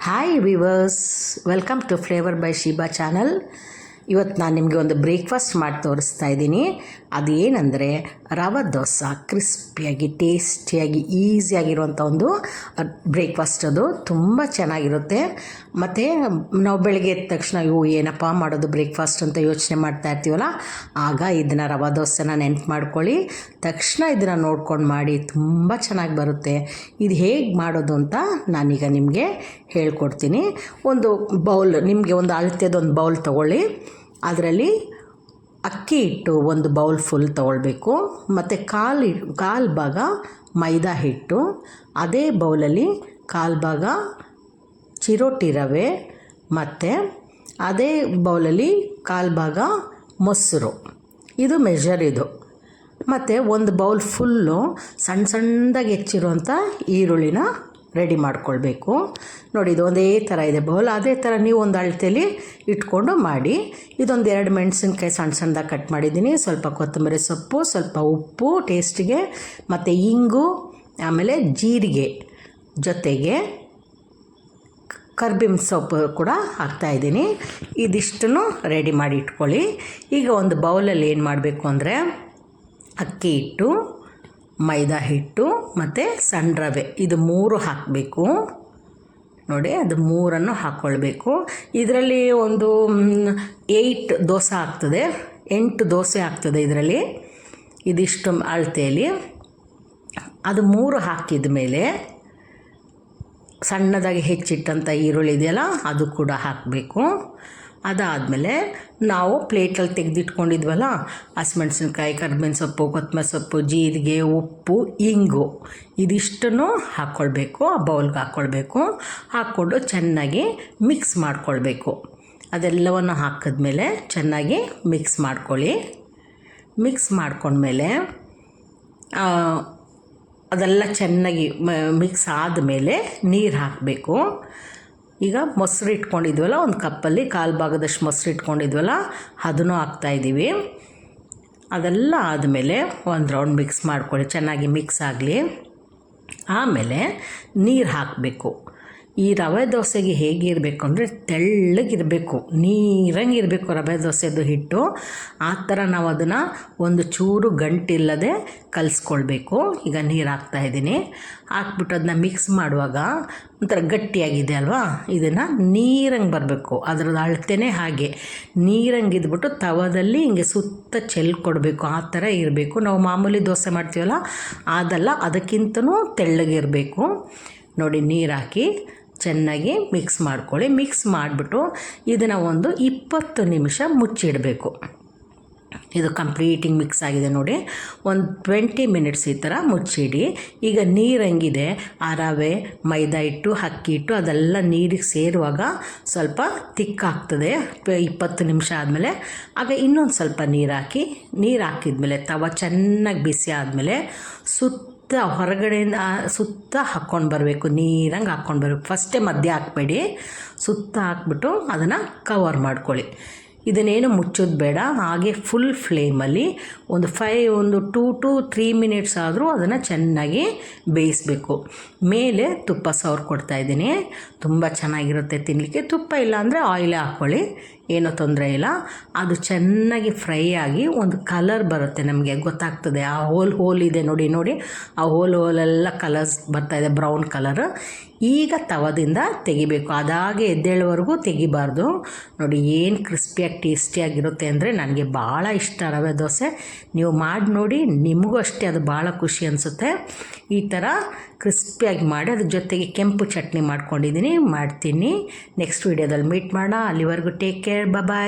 Hi viewers, welcome to Flavor by Shiba channel. ಇವತ್ತು ನಾನು ನಿಮಗೆ ಒಂದು ಬ್ರೇಕ್ಫಾಸ್ಟ್ ಮಾಡಿ ತೋರಿಸ್ತಾ ಇದ್ದೀನಿ. ಅದೇನೆಂದರೆ ರವೆ ದೋಸೆ ಕ್ರಿಸ್ಪಿಯಾಗಿ ಟೇಸ್ಟಿಯಾಗಿ ಈಸಿಯಾಗಿರುವಂಥ ಒಂದು ಬ್ರೇಕ್ಫಾಸ್ಟ್ ಅದು. ತುಂಬ ಚೆನ್ನಾಗಿರುತ್ತೆ. ಮತ್ತು ನಾವು ಬೆಳಗ್ಗೆ ಎದ್ದ ತಕ್ಷಣ ಇವು ಏನಪ್ಪ ಮಾಡೋದು ಬ್ರೇಕ್ಫಾಸ್ಟ್ ಅಂತ ಯೋಚನೆ ಮಾಡ್ತಾ ಇರ್ತೀವಲ್ಲ, ಆಗ ಇದನ್ನು ರವೆ ದೋಸೆನ ನೆನ್ಪು ಮಾಡ್ಕೊಳ್ಳಿ. ತಕ್ಷಣ ಇದನ್ನು ನೋಡ್ಕೊಂಡು ಮಾಡಿ, ತುಂಬ ಚೆನ್ನಾಗಿ ಬರುತ್ತೆ. ಇದು ಹೇಗೆ ಮಾಡೋದು ಅಂತ ನಾನೀಗ ನಿಮಗೆ ಹೇಳ್ಕೊಡ್ತೀನಿ. ಒಂದು ಬೌಲ್, ನಿಮಗೆ ಒಂದು ಅಳತೆದೊಂದು ಬೌಲ್ ತೊಗೊಳ್ಳಿ. ಅದರಲ್ಲಿ ಅಕ್ಕಿ ಹಿಟ್ಟು ಒಂದು ಬೌಲ್ ಫುಲ್ ತಗೊಳ್ಬೇಕು, ಮತ್ತು ಕಾಲು ಕಾಲು ಭಾಗ ಮೈದಾ ಹಿಟ್ಟು, ಅದೇ ಬೌಲಲ್ಲಿ ಕಾಲು ಭಾಗ ಚಿರೋಟಿ ರವೆ, ಮತ್ತು ಅದೇ ಬೌಲಲ್ಲಿ ಕಾಲು ಭಾಗ ಮೊಸರು. ಇದು ಮೆಷರ್ ಇದು. ಮತ್ತು ಒಂದು ಬೌಲ್ ಫುಲ್ಲು ಸಣ್ಣ ಸಣ್ಣದಾಗಿ ಹೆಚ್ಚಿರುವಂಥ ಈರುಳ್ಳಿನ ರೆಡಿ ಮಾಡ್ಕೊಳ್ಬೇಕು. ನೋಡಿ ಇದು ಒಂದೇ ಥರ ಇದೆ ಬೌಲ್. ಅದೇ ಥರ ನೀವು ಒಂದು ಅಳತೆಯಲ್ಲಿ ಇಟ್ಕೊಂಡು ಮಾಡಿ. ಇದೊಂದು ಎರಡು ಮೆಣಸಿನ್ಕಾಯಿ ಸಣ್ಣ ಸಣ್ಣದಾಗಿ ಕಟ್ ಮಾಡಿದ್ದೀನಿ. ಸ್ವಲ್ಪ ಕೊತ್ತಂಬರಿ ಸೊಪ್ಪು, ಸ್ವಲ್ಪ ಉಪ್ಪು, ಟೇಸ್ಟಿಗೆ, ಮತ್ತು ಇಂಗು, ಆಮೇಲೆ ಜೀರಿಗೆ ಜೊತೆಗೆ ಕರ್ಬೇವಿನ ಸೊಪ್ಪು ಕೂಡ ಹಾಕ್ತಾಯಿದ್ದೀನಿ ಇದಿಷ್ಟನ್ನು ರೆಡಿ ಮಾಡಿ ಇಟ್ಕೊಳ್ಳಿ. ಈಗ ಒಂದು ಬೌಲಲ್ಲಿ ಏನು ಮಾಡಬೇಕು ಅಂದರೆ ಅಕ್ಕಿ ಹಿಟ್ಟು ಮೈದಾ ಹಿಟ್ಟು ಮತ್ತು ಸಣ್ಣ ರವೆ. ಇದು ಮೂರು ಹಾಕಬೇಕು. ನೋಡಿ, ಅದು ಮೂರನ್ನು ಹಾಕ್ಕೊಳ್ಬೇಕು ಇದರಲ್ಲಿ ಒಂದು ಏಯ್ಟ್ ದೋಸೆ ಆಗ್ತದೆ. ಎಂಟು ದೋಸೆ ಆಗ್ತದೆ ಇದರಲ್ಲಿ. ಇದಿಷ್ಟು ಅಳತೆಯಲ್ಲಿ ಅದು ಮೂರು ಹಾಕಿದ ಮೇಲೆ ಸಣ್ಣದಾಗಿ ಹೆಚ್ಚಿಟ್ಟಂಥ ಈರುಳ್ಳಿ ಇದೆಯಲ್ಲ, ಅದು ಕೂಡ ಹಾಕಬೇಕು. ಅದಾದಮೇಲೆ ನಾವು ಪ್ಲೇಟಲ್ಲಿ ತೆಗೆದಿಟ್ಕೊಂಡಿದ್ವಲ್ಲ, ಹಸಿಮೆಣ್ಸಿನ್ಕಾಯಿ, ಕರ್ಬೇವಿನ ಸೊಪ್ಪು, ಕೊತ್ತಂಬರಿ ಸೊಪ್ಪು, ಜೀರಿಗೆ, ಉಪ್ಪು, ಇಂಗು ಇದಿಷ್ಟನ್ನು ಹಾಕ್ಕೊಳ್ಬೇಕು, ಆ ಬೌಲ್ಗೆ ಹಾಕ್ಕೊಳ್ಬೇಕು, ಹಾಕ್ಕೊಂಡು ಚೆನ್ನಾಗಿ ಮಿಕ್ಸ್ ಮಾಡ್ಕೊಳ್ಬೇಕು. ಅದೆಲ್ಲವನ್ನು ಹಾಕಿದ್ಮೇಲೆ ಚೆನ್ನಾಗಿ ಮಿಕ್ಸ್ ಮಾಡ್ಕೊಳ್ಳಿ. ಮಿಕ್ಸ್ ಮಾಡ್ಕೊಂಡ್ಮೇಲೆ ಅದೆಲ್ಲ ಚೆನ್ನಾಗಿ ಮಿಕ್ಸ್ ಆದಮೇಲೆ ನೀರು ಹಾಕಬೇಕು. ಈಗ ಮೊಸರು ಇಟ್ಕೊಂಡಿದ್ವಲ್ಲ, ಒಂದು ಕಪ್ಪಲ್ಲಿ ಕಾಲು ಭಾಗದಷ್ಟು ಮೊಸರು ಇಟ್ಕೊಂಡಿದ್ವಲ್ಲ, ಅದನ್ನು ಹಾಕ್ತಾಯಿದ್ದೀವಿ ಅದೆಲ್ಲ ಆದಮೇಲೆ ಒಂದು ರೌಂಡ್ ಮಿಕ್ಸ್ ಮಾಡ್ಕೊಳ್ಳಿ, ಚೆನ್ನಾಗಿ ಮಿಕ್ಸ್ ಆಗಲಿ. ಆಮೇಲೆ ನೀರು ಹಾಕಬೇಕು. ಈ ರವೆ ದೋಸೆಗೆ ಹೇಗಿರಬೇಕು ಅಂದರೆ ತೆಳ್ಳಗಿರಬೇಕು ನೀರಂಗೆ ಇರಬೇಕು ರವೆ ದೋಸೆದು ಹಿಟ್ಟು. ಆ ಥರ ನಾವು ಅದನ್ನು ಒಂದು ಚೂರು ಗಂಟಿಲ್ಲದೆ ಕಲಿಸ್ಕೊಳ್ಬೇಕು. ಈಗ ನೀರು ಹಾಕ್ತಾ ಇದ್ದೀನಿ. ಹಾಕ್ಬಿಟ್ಟು ಅದನ್ನ ಮಿಕ್ಸ್ ಮಾಡುವಾಗ ಒಂಥರ ಗಟ್ಟಿಯಾಗಿದೆ ಅಲ್ವಾ? ಇದನ್ನು ನೀರಂಗೆ ಬರಬೇಕು. ಅದ್ರದ್ದು ಅಳತೆನೇ ಹಾಗೆ. ನೀರಂಗೆ ಇದ್ಬಿಟ್ಟು ತವದಲ್ಲಿ ಹಿಂಗೆ ಸುತ್ತ ಚೆಲ್ ಕೊಡಬೇಕು. ಆ ಥರ ಇರಬೇಕು. ನಾವು ಮಾಮೂಲಿ ದೋಸೆ ಮಾಡ್ತೀವಲ್ಲ, ಅದಲ್ಲ ಅದಕ್ಕಿಂತನೂ ತೆಳ್ಳಗಿರಬೇಕು ನೋಡಿ ನೀರು ಹಾಕಿ ಚೆನ್ನಾಗಿ ಮಿಕ್ಸ್ ಮಾಡ್ಕೊಳ್ಳಿ. ಮಿಕ್ಸ್ ಮಾಡಿಬಿಟ್ಟು ಇದನ್ನು ಒಂದು ಇಪ್ಪತ್ತು ನಿಮಿಷ ಮುಚ್ಚಿಡಬೇಕು. ಇದು ಕಂಪ್ಲೀಟಿಂಗ್ ಮಿಕ್ಸ್ ಆಗಿದೆ ನೋಡಿ. ಒಂದು ಟ್ವೆಂಟಿ ಮಿನಿಟ್ಸ್ ಈ ಥರ ಮುಚ್ಚಿಡಿ. ಈಗ ನೀರು ಹೆಂಗಿದೆ? ಆ ರವೆ, ಮೈದಾ ಹಿಟ್ಟು, ಅಕ್ಕಿ ಇಟ್ಟು ಅದೆಲ್ಲ ನೀರಿಗೆ ಸೇರುವಾಗ ಸ್ವಲ್ಪ ತಿಕ್ಕಾಗ್ತದೆ ಇಪ್ಪತ್ತು ನಿಮಿಷ ಆದಮೇಲೆ. ಆಗ ಇನ್ನೊಂದು ಸ್ವಲ್ಪ ನೀರು ಹಾಕಿ. ನೀರು ಹಾಕಿದ್ಮೇಲೆ, ತವ ಚೆನ್ನಾಗಿ ಬಿಸಿ ಆದಮೇಲೆ ಸುತ್ತ ಸುತ್ತ ಹೊರಗಡೆಯಿಂದ ಸುತ್ತ ಹಾಕ್ಕೊಂಡು ಬರಬೇಕು, ನೀರಂಗೆ ಹಾಕ್ಕೊಂಡು ಬರಬೇಕು. ಫಸ್ಟೇ ಮಧ್ಯ ಹಾಕಬೇಡಿ, ಸುತ್ತ ಹಾಕ್ಬಿಟ್ಟು ಅದನ್ನು ಕವರ್ ಮಾಡ್ಕೊಳ್ಳಿ. ಇದನ್ನೇನು ಮುಚ್ಚೋದು ಬೇಡ, ಹಾಗೆ ಫುಲ್ ಫ್ಲೇಮಲ್ಲಿ ಒಂದು ಫೈ ಒಂದು ಟೂ ಟು ತ್ರೀ ಮಿನಿಟ್ಸ್ ಆದರೂ ಅದನ್ನು ಚೆನ್ನಾಗಿ ಬೇಯಿಸಬೇಕು. ಮೇಲೆ ತುಪ್ಪ ಸವರ್ ಕೊಡ್ತಾಯಿದ್ದೀನಿ ತುಂಬ ಚೆನ್ನಾಗಿರುತ್ತೆ ತಿನ್ನಲಿಕ್ಕೆ ತುಪ್ಪ ಇಲ್ಲ ಅಂದರೆ ಆಯಿಲೇ ಹಾಕ್ಕೊಳ್ಳಿ. ಏನೂ ತೊಂದರೆ ಇಲ್ಲ. ಅದು ಚೆನ್ನಾಗಿ ಫ್ರೈ ಆಗಿ ಒಂದು ಕಲರ್ ಬರುತ್ತೆ ನಮಗೆ, ಗೊತ್ತಾಗ್ತದೆ. ಆ ಹೋಲ್ ಹೋಲ್ ಇದೆ ನೋಡಿ ನೋಡಿ. ಆ ಹೋಲ್, ಹೋಲೆಲ್ಲ ಕಲರ್ಸ್ ಬರ್ತಾ ಇದೆ, ಬ್ರೌನ್ ಕಲರ್. ಈಗ ತವದಿಂದ ತೆಗಿಬೇಕು. ಅದಾಗೆ ಎದ್ದೇಳುವರೆಗೂ ತೆಗಿಬಾರ್ದು. ನೋಡಿ, ಏನು ಕ್ರಿಸ್ಪಿಯಾಗಿ, ಟೇಸ್ಟಿಯಾಗಿರುತ್ತೆ ಅಂದರೆ ನನಗೆ ಭಾಳ ಇಷ್ಟ ರವೆ ದೋಸೆ. ನೀವು ಮಾಡಿ ನೋಡಿ, ನಿಮಗೂ ಅಷ್ಟೇ ಅದು ಭಾಳ ಖುಷಿ ಅನಿಸುತ್ತೆ. ಈ ಥರ ಕ್ರಿಸ್ಪಿಯಾಗಿ ಮಾಡಿ, ಅದ್ರ ಜೊತೆಗೆ ಕೆಂಪು ಚಟ್ನಿ ಮಾಡ್ಕೊಂಡಿದ್ದೀನಿ ಮಾಡ್ತೀನಿ. ನೆಕ್ಸ್ಟ್ ವೀಡಿಯೋದಲ್ಲಿ ಮೀಟ್ ಮಾಡೋಣ. ಅಲ್ಲಿವರೆಗೂ take care. care. Bye bye.